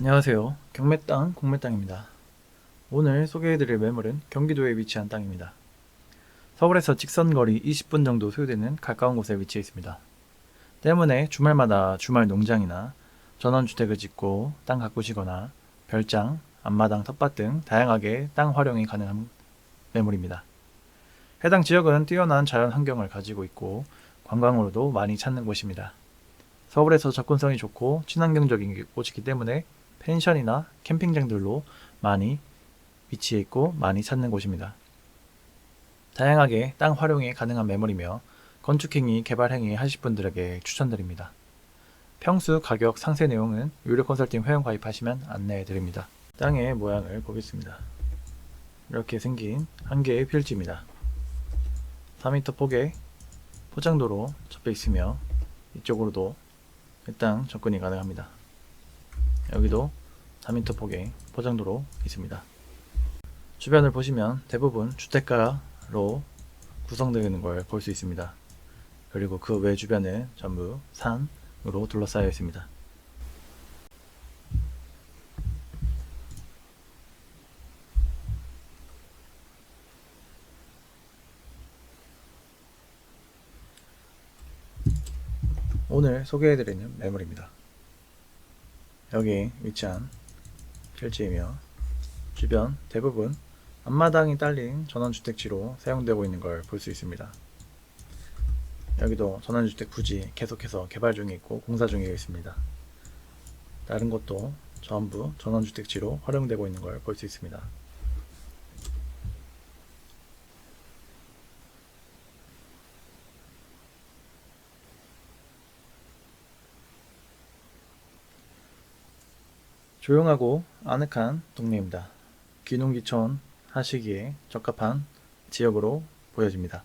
안녕하세요. 경매 땅, 공매 땅입니다. 오늘 소개해드릴 매물은 경기도에 위치한 땅입니다. 서울에서 직선거리 20분 정도 소요되는 가까운 곳에 위치해 있습니다. 때문에 주말마다 주말 농장이나 전원주택을 짓고 땅 가꾸시거나 별장, 앞마당, 텃밭 등 다양하게 땅 활용이 가능한 매물입니다. 해당 지역은 뛰어난 자연 환경을 가지고 있고 관광으로도 많이 찾는 곳입니다. 서울에서 접근성이 좋고 친환경적인 곳이기 때문에 펜션이나 캠핑장들로 많이 위치해 있고 많이 찾는 곳입니다. 다양하게 땅 활용이 가능한 매물이며 건축행위, 개발행위 하실 분들에게 추천드립니다. 평수, 가격, 상세 내용은 유료 컨설팅 회원 가입하시면 안내해 드립니다. 땅의 모양을 보겠습니다. 이렇게 생긴 한 개의 필지입니다. 4m 폭의 포장도로 접해 있으며 이쪽으로도 일단 접근이 가능합니다. 여기도 4m 폭의 포장도로 있습니다. 주변을 보시면 대부분 주택가로 구성되어 걸볼 수 있습니다. 그리고 그 외 주변은 전부 산으로 둘러싸여 있습니다. 오늘 소개해드리는 매물입니다. 여기 위치한 필지이며 주변 대부분 앞마당이 딸린 전원주택지로 사용되고 있는 걸 볼 수 있습니다. 여기도 전원주택 부지 계속해서 개발 중에 있고 공사 중에 있습니다. 다른 곳도 전부 전원주택지로 활용되고 있는 걸 볼 수 있습니다. 조용하고 아늑한 동네입니다. 귀농귀촌 하시기에 적합한 지역으로 보여집니다.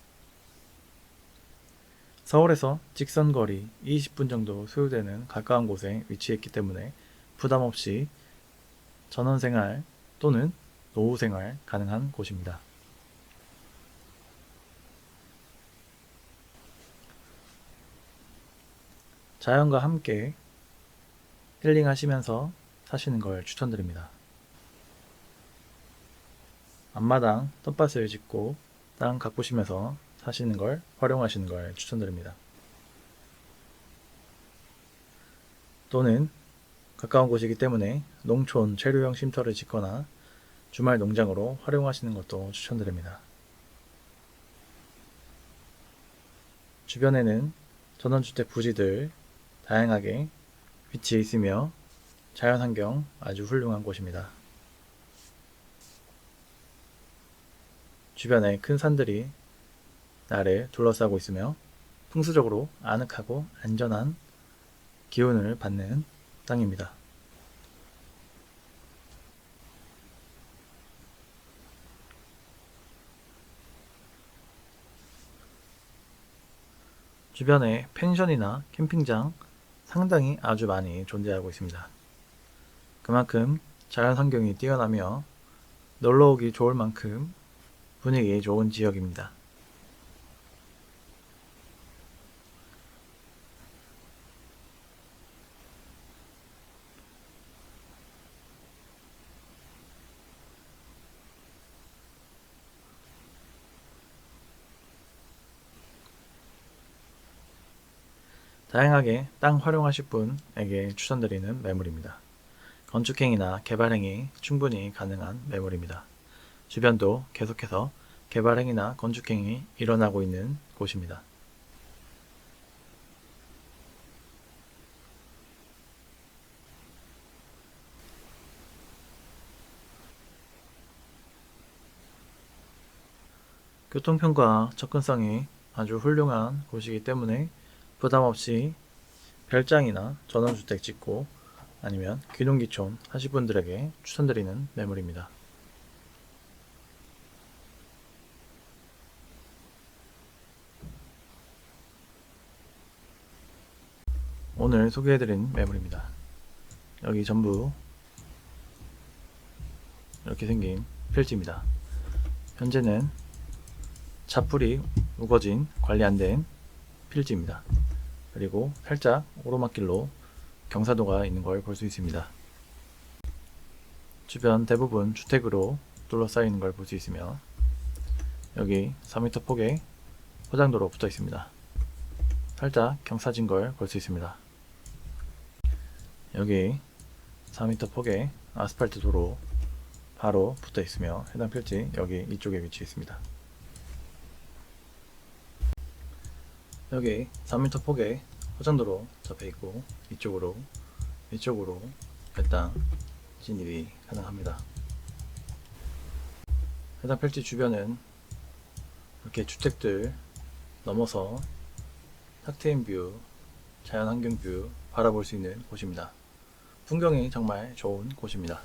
서울에서 직선거리 20분 정도 소요되는 가까운 곳에 위치했기 때문에 부담 없이 전원생활 또는 노후생활 가능한 곳입니다. 자연과 함께 힐링하시면서 사시는 걸 추천드립니다. 앞마당 텃밭을 짓고 땅 가꾸시면서 사시는 걸 활용하시는 걸 추천드립니다. 또는 가까운 곳이기 때문에 농촌 체류형 쉼터를 짓거나 주말 농장으로 활용하시는 것도 추천드립니다. 주변에는 전원주택 부지들 다양하게 위치해 있으며 자연환경 아주 훌륭한 곳입니다. 주변에 큰 산들이 나를 둘러싸고 있으며 풍수적으로 아늑하고 안전한 기운을 받는 땅입니다. 주변에 펜션이나 캠핑장 상당히 아주 많이 존재하고 있습니다. 그만큼 자연 환경이 뛰어나며 놀러 오기 좋을 만큼 분위기 좋은 지역입니다. 다양하게 땅 활용하실 분에게 추천드리는 매물입니다. 건축행위나 개발행위 충분히 가능한 매물입니다. 주변도 계속해서 개발행위나 건축행위 일어나고 있는 곳입니다. 교통편과 접근성이 아주 훌륭한 곳이기 때문에 부담 없이 별장이나 전원주택 짓고 아니면 귀농귀촌 하실 분들에게 추천드리는 매물입니다. 오늘 소개해드린 매물입니다. 여기 전부 이렇게 생긴 필지입니다. 현재는 자풀이 우거진 관리 안 된 필지입니다. 그리고 살짝 오르막길로 경사도가 있는 걸 볼 수 있습니다. 주변 대부분 주택으로 둘러싸이는 걸 볼 수 있으며 여기 4m 폭의 포장도로 붙어 있습니다. 살짝 경사진 걸 볼 수 있습니다. 여기 4m 폭의 아스팔트 도로 바로 붙어 있으며 해당 필지 여기 이쪽에 위치해 있습니다. 여기 3m 폭의 포장도로 접해 있고 이쪽으로 이쪽으로 일단 진입이 가능합니다. 해당 필지 주변은 이렇게 주택들 넘어서 탁 트인 뷰, 자연 환경 뷰 바라볼 수 있는 곳입니다. 풍경이 정말 좋은 곳입니다.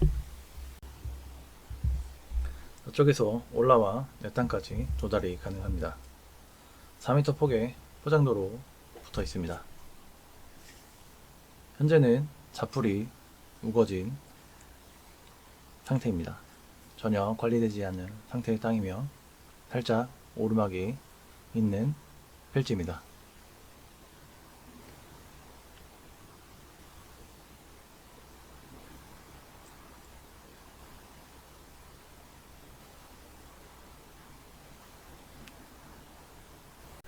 저쪽에서 올라와 몇 단까지 도달이 가능합니다. 4m 폭의 포장도로 붙어 있습니다. 현재는 자풀이 우거진 상태입니다. 전혀 관리되지 않은 상태의 땅이며 살짝 오르막이 있는 필지입니다.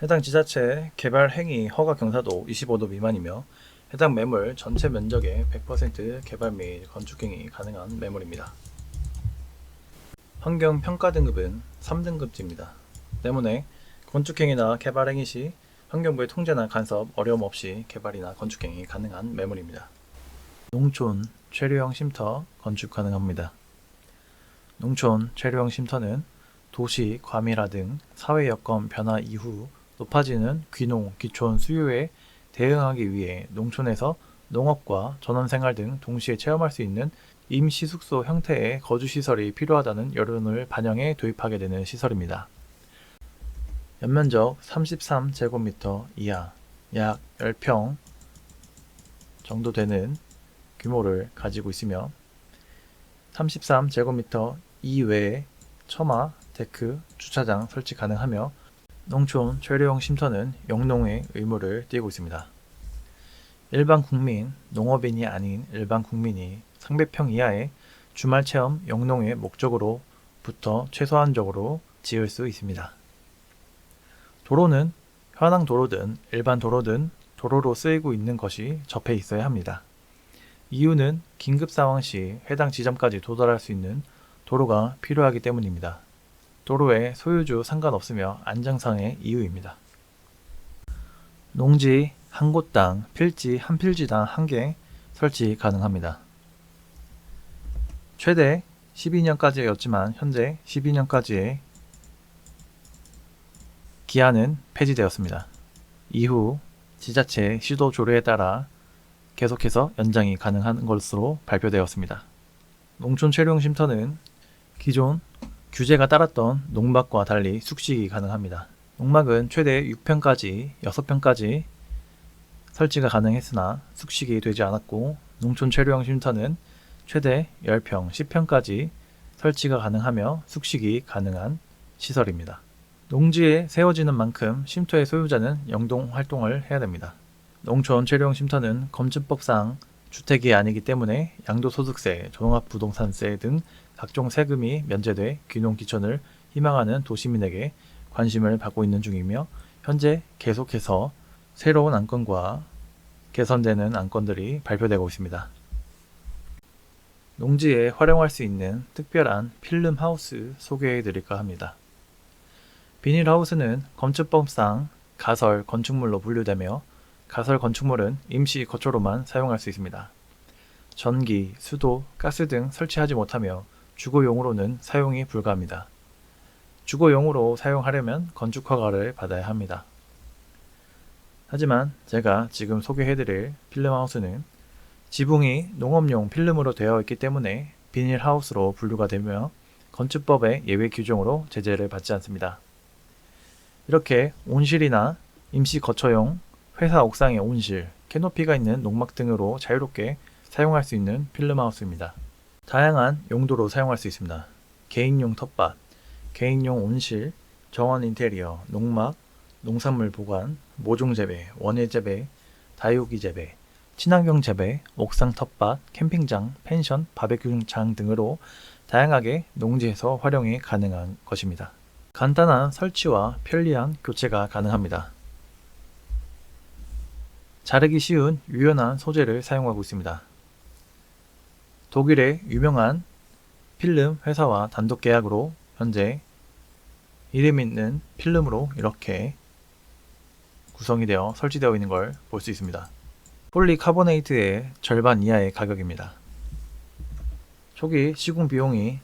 해당 지자체 개발 행위 허가 경사도 25도 미만이며 해당 매물 전체 면적의 100% 개발 및 건축 행위 가능한 매물입니다. 환경 평가 등급은 3등급지입니다. 때문에 건축 행위나 개발 행위 시 환경부의 통제나 간섭 어려움 없이 개발이나 건축 행위 가능한 매물입니다. 농촌 체류형 쉼터 건축 가능합니다. 농촌 체류형 쉼터는 도시 과밀화 등 사회 여건 변화 이후 높아지는 귀농, 귀촌 수요에 대응하기 위해 농촌에서 농업과 전원생활 등 동시에 체험할 수 있는 임시 숙소 형태의 거주 시설이 필요하다는 여론을 반영해 도입하게 되는 시설입니다. 연면적 33제곱미터 이하, 약 10평 정도 되는 규모를 가지고 있으며 33제곱미터 이외에 처마, 데크, 주차장 설치 가능하며 농촌 최대형 쉼터는 영농의 의무를 띠고 있습니다. 일반 국민, 농업인이 아닌 일반 국민이 상배평 이하의 주말 체험 영농의 목적으로부터 최소한적으로 지을 수 있습니다. 도로는 현황 도로든 일반 도로든 도로로 쓰이고 있는 것이 접해 있어야 합니다. 이유는 긴급 상황 시 해당 지점까지 도달할 수 있는 도로가 필요하기 때문입니다. 도로에 소유주 상관없으며 안정상의 이유입니다. 농지 한 곳당 필지 한 필지당 한 개 설치 가능합니다. 최대 12년까지였지만 현재 12년까지의 기한은 폐지되었습니다. 이후 지자체 시도 조례에 따라 계속해서 연장이 가능한 것으로 발표되었습니다. 농촌 체류용 쉼터는 기존 규제가 따랐던 농막과 달리 숙식이 가능합니다. 농막은 최대 6평까지 6평까지 설치가 가능했으나 숙식이 되지 않았고 농촌 체류형 쉼터는 최대 10평, 10평까지 설치가 가능하며 숙식이 가능한 시설입니다. 농지에 세워지는 만큼 쉼터의 소유자는 영동 활동을 해야 됩니다. 농촌 체류형 쉼터는 검증법상 주택이 아니기 때문에 양도소득세, 종합부동산세 등 각종 세금이 면제돼 귀농귀촌을 희망하는 도시민에게 관심을 받고 있는 중이며 현재 계속해서 새로운 안건과 개선되는 안건들이 발표되고 있습니다. 농지에 활용할 수 있는 특별한 필름 하우스 소개해 드릴까 합니다. 비닐 하우스는 건축법상 가설 건축물로 분류되며 가설 건축물은 임시 거처로만 사용할 수 있습니다. 전기, 수도, 가스 등 설치하지 못하며 주거용으로는 사용이 불가합니다. 주거용으로 사용하려면 건축 허가를 받아야 합니다. 하지만 제가 지금 소개해드릴 필름하우스는 지붕이 농업용 필름으로 되어 있기 때문에 비닐하우스로 분류가 되며 건축법의 예외 규정으로 제재를 받지 않습니다. 이렇게 온실이나 임시 거처용, 회사 옥상의 온실, 캐노피가 있는 농막 등으로 자유롭게 사용할 수 있는 필름하우스입니다. 다양한 용도로 사용할 수 있습니다. 개인용 텃밭, 개인용 온실, 정원 인테리어, 농막, 농산물 보관, 모종 재배, 원예 재배, 다육이 재배, 친환경 재배, 옥상 텃밭, 캠핑장, 펜션, 바베큐장 등으로 다양하게 농지에서 활용이 가능한 것입니다. 간단한 설치와 편리한 교체가 가능합니다. 자르기 쉬운 유연한 소재를 사용하고 있습니다. 독일의 유명한 필름 회사와 단독 계약으로 현재 이름 있는 필름으로 이렇게 구성이 되어 설치되어 있는 걸 볼 수 있습니다. 폴리카보네이트의 절반 이하의 가격입니다. 초기 시공 비용이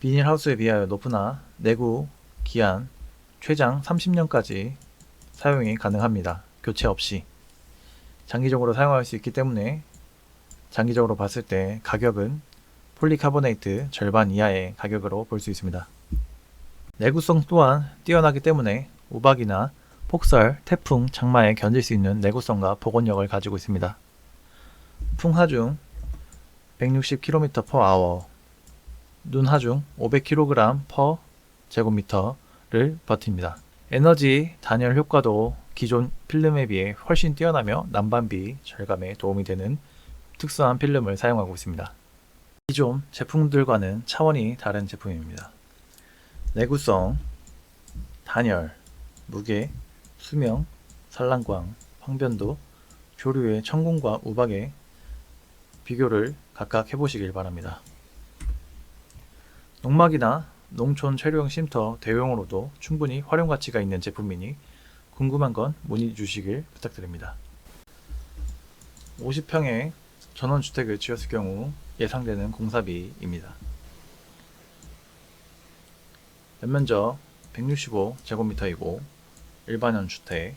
비닐하우스에 비하여 높으나 내구 기한 최장 30년까지 사용이 가능합니다. 교체 없이 장기적으로 사용할 수 있기 때문에 장기적으로 봤을 때 가격은 폴리카보네이트 절반 이하의 가격으로 볼 수 있습니다. 내구성 또한 뛰어나기 때문에 우박이나 폭설, 태풍, 장마에 견딜 수 있는 내구성과 복원력을 가지고 있습니다. 풍하중 160km/h, 눈하중 500kg per 제곱미터를 버팁니다. 에너지 단열 효과도 기존 필름에 비해 훨씬 뛰어나며 난방비 절감에 도움이 되는 특수한 필름을 사용하고 있습니다. 기존 제품들과는 차원이 다른 제품입니다. 내구성, 단열, 무게, 수명, 산란광, 황변도, 조류의 천공과 우박의 비교를 각각 해보시길 바랍니다. 농막이나 농촌 체류용 쉼터 대용으로도 충분히 활용 가치가 있는 제품이니 궁금한 건 문의 주시길 부탁드립니다. 50평의 전원주택을 지었을 경우 예상되는 공사비입니다. 연면적 165제곱미터이고 일반형 주택,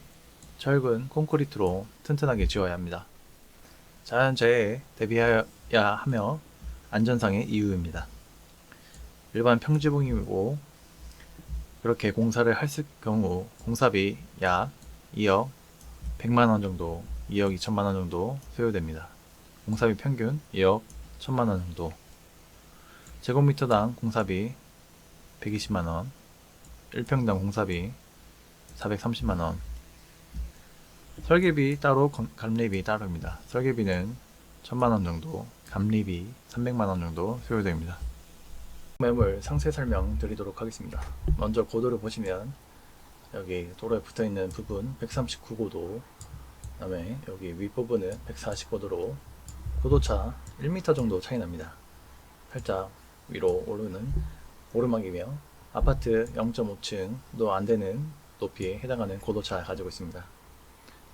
철근 콘크리트로 튼튼하게 지어야 합니다. 자연재해에 대비해야 하며 안전상의 이유입니다. 일반 평지붕이고 그렇게 공사를 했을 경우 공사비 약 2억 100만원 정도, 2억 2천만원 정도 소요됩니다. 공사비 평균 2억 1000만원 정도. 제곱미터당 공사비 120만원, 1평당 공사비 430만원. 설계비 따로, 감리비 따로입니다. 설계비는 1000만원 정도, 감리비 300만원 정도 소요됩니다. 매물 상세 설명 드리도록 하겠습니다. 먼저 고도를 보시면 여기 도로에 붙어 있는 부분 139고도, 그 다음에 여기 윗부분은 145도로 고도차 1m 정도 차이 납니다. 살짝 위로 오르는 오르막이며 아파트 0.5층도 안 되는 높이에 해당하는 고도차 가지고 있습니다.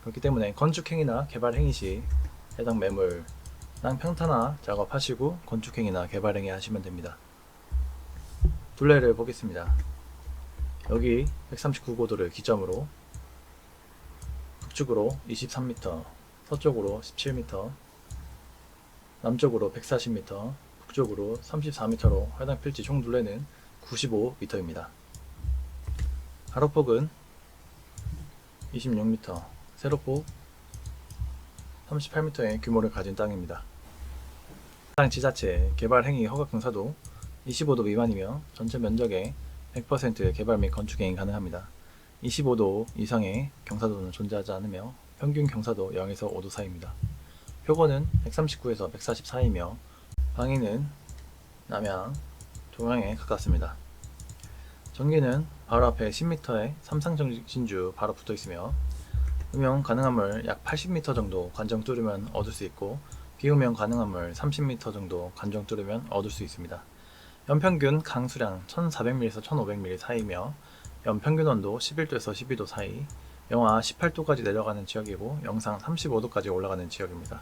그렇기 때문에 건축행위나 개발행위 시 해당 매물랑 평탄화 작업하시고 건축행위나 개발행위 하시면 됩니다. 둘레를 보겠습니다. 여기 139고도를 기점으로 북쪽으로 23m, 서쪽으로 17m, 남쪽으로 140m, 북쪽으로 34m로 해당 필지 총 둘레는 95m입니다. 가로폭은 26m, 세로폭 38m의 규모를 가진 땅입니다. 땅 지자체 개발 행위 허가 경사도 25도 미만이며 전체 면적의 100% 개발 및 건축행위 가능합니다. 25도 이상의 경사도는 존재하지 않으며 평균 경사도 0에서 5도 사이입니다. 표고는 139에서 144이며 방위는 남향, 동향에 가깝습니다. 전기는 바로 앞에 10m의 삼상전신주 바로 붙어 있으며 음영 가능한 물 약 80m 정도 관정 뚫으면 얻을 수 있고 비음영 가능한 물 30m 정도 관정 뚫으면 얻을 수 있습니다. 연평균 강수량 1400ml에서 1500ml 사이며 연평균 온도 11도에서 12도 사이 영하 18도까지 내려가는 지역이고 영상 35도까지 올라가는 지역입니다.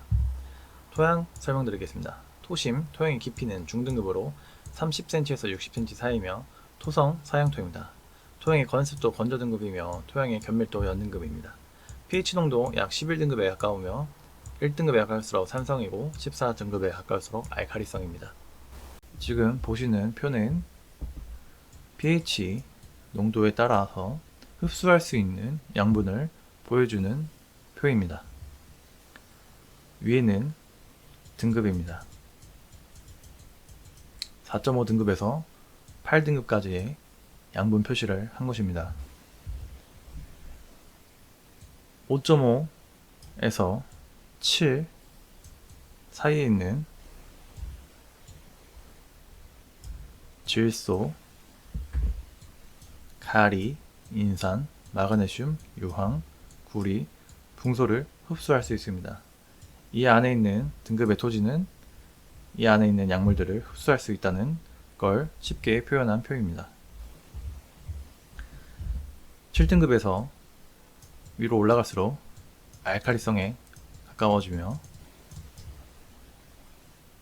토양 설명드리겠습니다. 토심, 토양의 깊이는 중등급으로 30cm에서 60cm 사이며 토성, 사양토입니다. 토양의 건습도 건조 등급이며 토양의 견밀도 연등급입니다. pH 농도 약 11등급에 가까우며 1등급에 가까울수록 산성이고 14등급에 가까울수록 알칼리성입니다. 지금 보시는 표는 pH 농도에 따라서 흡수할 수 있는 양분을 보여주는 표입니다. 위에는 등급입니다. 4.5 등급에서 8등급까지의 양분 표시를 한 것입니다. 5.5 3에서 7 사이에 있는 질소, 가리, 인산, 마그네슘, 유황, 구리, 붕소를 흡수할 수 있습니다. 이 안에 있는 등급의 토지는 이 안에 있는 약물들을 흡수할 수 있다는 걸 쉽게 표현한 표입니다. 7등급에서 위로 올라갈수록 알칼리성에 가까워지며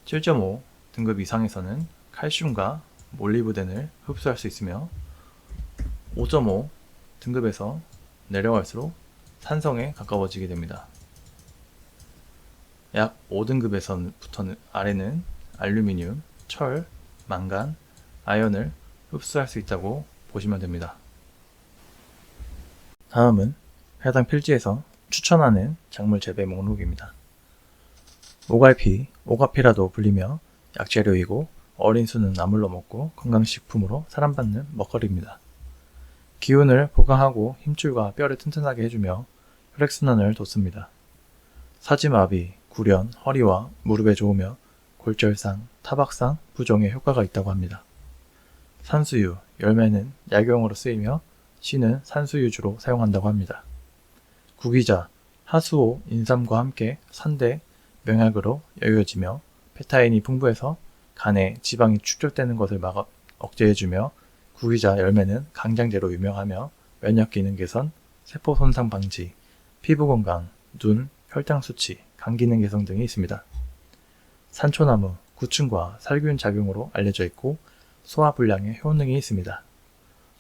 7.5 등급 이상에서는 칼슘과 몰리브덴을 흡수할 수 있으며 5.5 등급에서 내려갈수록 산성에 가까워지게 됩니다. 약 5등급에서부터는 아래는 알루미늄, 철, 망간, 아연을 흡수할 수 있다고 보시면 됩니다. 다음은 해당 필지에서 추천하는 작물 재배 목록입니다. 오갈피, 오가피라도 불리며 약재료이고 어린 수는 나물로 먹고 건강식품으로 사랑받는 먹거리입니다. 기운을 보강하고 힘줄과 뼈를 튼튼하게 해주며 혈액순환을 돕습니다. 사지마비, 구련, 허리와 무릎에 좋으며 골절상, 타박상, 부종에 효과가 있다고 합니다. 산수유, 열매는 약용으로 쓰이며 씨는 산수유주로 사용한다고 합니다. 구기자, 하수오, 인삼과 함께 산대, 명약으로 여겨지며 페타인이 풍부해서 간에 지방이 축적되는 것을 막아 억제해주며 구기자 열매는 강장제로 유명하며 면역 기능 개선, 세포 손상 방지, 피부 건강, 눈, 혈당 수치, 간 기능 개선 등이 있습니다. 산초나무, 구충과 살균 작용으로 알려져 있고 소화 불량에 효능이 있습니다.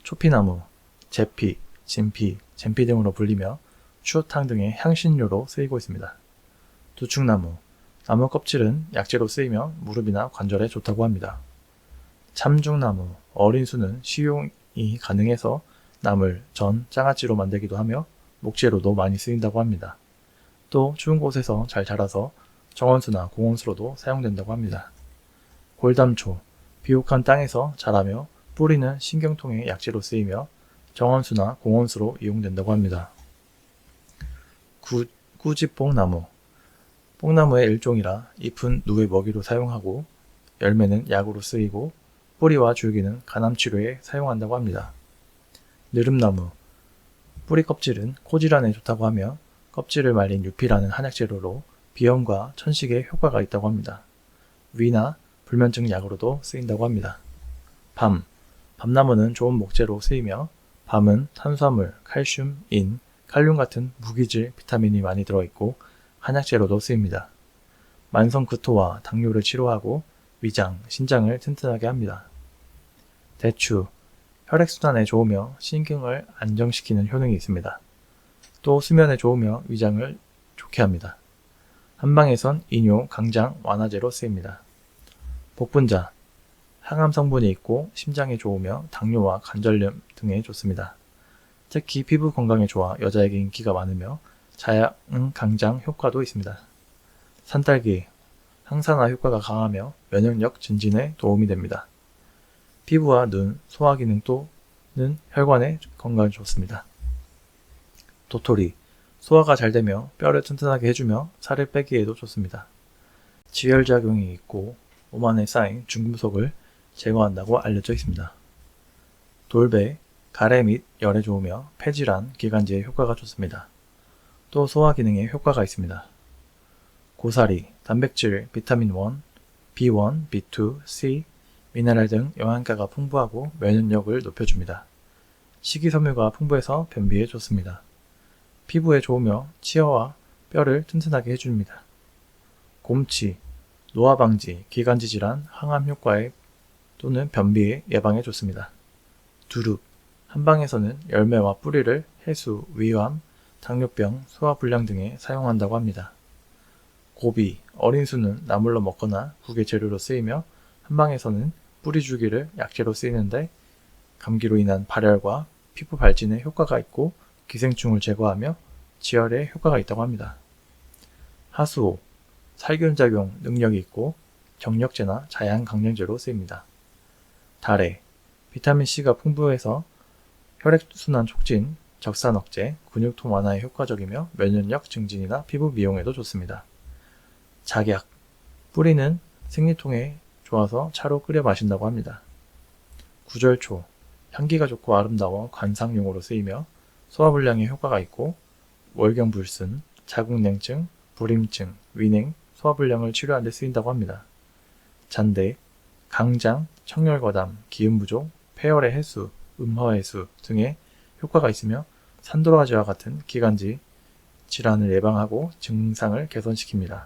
초피나무, 제피, 진피, 젠피 등으로 불리며 추어탕 등의 향신료로 쓰이고 있습니다. 두충나무, 나무 껍질은 약재로 쓰이며 무릎이나 관절에 좋다고 합니다. 참중나무, 어린 수는 식용이 가능해서 나물, 전, 장아찌로 만들기도 하며 목재로도 많이 쓰인다고 합니다. 또 추운 곳에서 잘 자라서 정원수나 공원수로도 사용된다고 합니다. 골담초, 비옥한 땅에서 자라며 뿌리는 신경통의 약재로 쓰이며 정원수나 공원수로 이용된다고 합니다. 구, 꾸지뽕나무, 뽕나무의 일종이라 잎은 누의 먹이로 사용하고 열매는 약으로 쓰이고 뿌리와 줄기는 간암 치료에 사용한다고 합니다. 느릅나무 뿌리 껍질은 코질환에 좋다고 하며 껍질을 말린 유피라는 한약재료로 비염과 천식에 효과가 있다고 합니다. 위나 불면증 약으로도 쓰인다고 합니다. 밤 밤나무는 좋은 목재로 쓰이며 밤은 탄수화물, 칼슘, 인, 칼륨 같은 무기질 비타민이 많이 들어있고 한약재로도 쓰입니다. 만성 구토와 당뇨를 치료하고 위장, 신장을 튼튼하게 합니다. 대추, 혈액순환에 좋으며 신경을 안정시키는 효능이 있습니다. 또 수면에 좋으며 위장을 좋게 합니다. 한방에선 이뇨, 강장, 완화제로 쓰입니다. 복분자, 항암 성분이 있고 심장에 좋으며 당뇨와 관절염 등에 좋습니다. 특히 피부 건강에 좋아 여자에게 인기가 많으며 자양 강장 효과도 있습니다. 산딸기, 항산화 효과가 강하며 면역력 증진에 도움이 됩니다. 피부와 눈, 소화 기능 또는 혈관에 건강에 좋습니다. 도토리, 소화가 잘 되며 뼈를 튼튼하게 해주며 살을 빼기에도 좋습니다. 지혈작용이 있고 몸 안에 쌓인 중금속을 제거한다고 알려져 있습니다. 돌배, 가래 및 열에 좋으며 폐질환, 기관지에 효과가 좋습니다. 또 소화 기능에 효과가 있습니다. 고사리, 단백질, 비타민 1, B1, B2, C, 미네랄 등 영양가가 풍부하고 면역력을 높여줍니다. 식이섬유가 풍부해서 변비에 좋습니다. 피부에 좋으며 치아와 뼈를 튼튼하게 해줍니다. 곰치, 노화 방지, 기관지 질환, 항암 효과에 또는 변비 예방에 좋습니다. 두릅, 한방에서는 열매와 뿌리를 해수, 위암, 당뇨병, 소화불량 등에 사용한다고 합니다. 고비, 어린 수는 나물로 먹거나 국의 재료로 쓰이며 한방에서는 뿌리 주기를 약재로 쓰이는데 감기로 인한 발열과 피부 발진에 효과가 있고 기생충을 제거하며 지혈에 효과가 있다고 합니다. 하수오, 살균작용 능력이 있고 경력제나 자양강령제로 쓰입니다. 달에, 비타민C가 풍부해서 혈액순환 촉진, 적산 억제, 근육통 완화에 효과적이며 면역력 증진이나 피부 미용에도 좋습니다. 작약, 뿌리는 생리통에 좋아서 차로 끓여 마신다고 합니다. 구절초, 향기가 좋고 아름다워 관상용으로 쓰이며 소화불량에 효과가 있고 월경불순, 자궁냉증, 불임증, 위냉, 소화불량을 치료하는 데 쓰인다고 합니다. 잔대, 강장, 청열과담, 기운부족, 폐열의 해수, 음화해수 등의 효과가 있으며 산도라지와 같은 기관지 질환을 예방하고 증상을 개선시킵니다.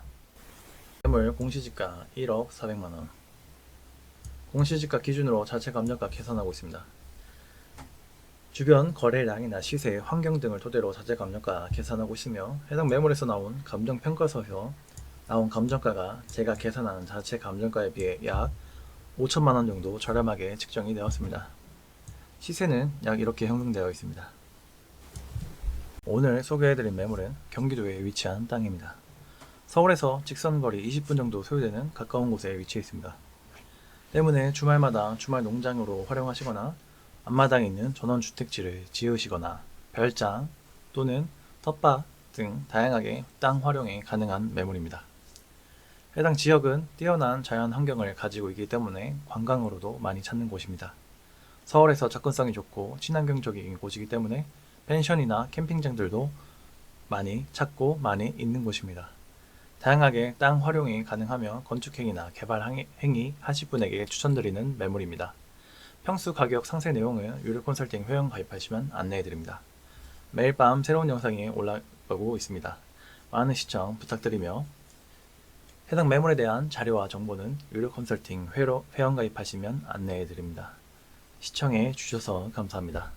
매물 공시지가 1억 400만원 공시지가 기준으로 자체 감정가 계산하고 있습니다. 주변 거래량이나 시세, 환경 등을 토대로 자체 감정가 계산하고 있으며 해당 매물에서 나온 감정 평가서에서 나온 감정가가 제가 계산한 자체 감정가에 비해 약 5천만 원 정도 저렴하게 측정이 되었습니다. 시세는 약 이렇게 형성되어 있습니다. 오늘 소개해드린 매물은 경기도에 위치한 땅입니다. 서울에서 직선거리 20분 정도 소요되는 가까운 곳에 위치해 있습니다. 때문에 주말마다 주말 농장으로 활용하시거나 앞마당에 있는 전원주택지를 지으시거나 별장 또는 텃밭 등 다양하게 땅 활용이 가능한 매물입니다. 해당 지역은 뛰어난 자연 환경을 가지고 있기 때문에 관광으로도 많이 찾는 곳입니다. 서울에서 접근성이 좋고 친환경적인 곳이기 때문에 펜션이나 캠핑장들도 많이 찾고 많이 있는 곳입니다. 다양하게 땅 활용이 가능하며 건축 행위나 개발 항해- 행위 하실 분에게 추천드리는 매물입니다. 평수 가격 상세 내용은 유료 컨설팅 회원 가입하시면 안내해드립니다. 매일 밤 새로운 영상이 올라오고 있습니다. 많은 시청 부탁드리며 해당 매물에 대한 자료와 정보는 유료 컨설팅 회로, 회원 가입하시면 안내해드립니다. 시청해 주셔서 감사합니다.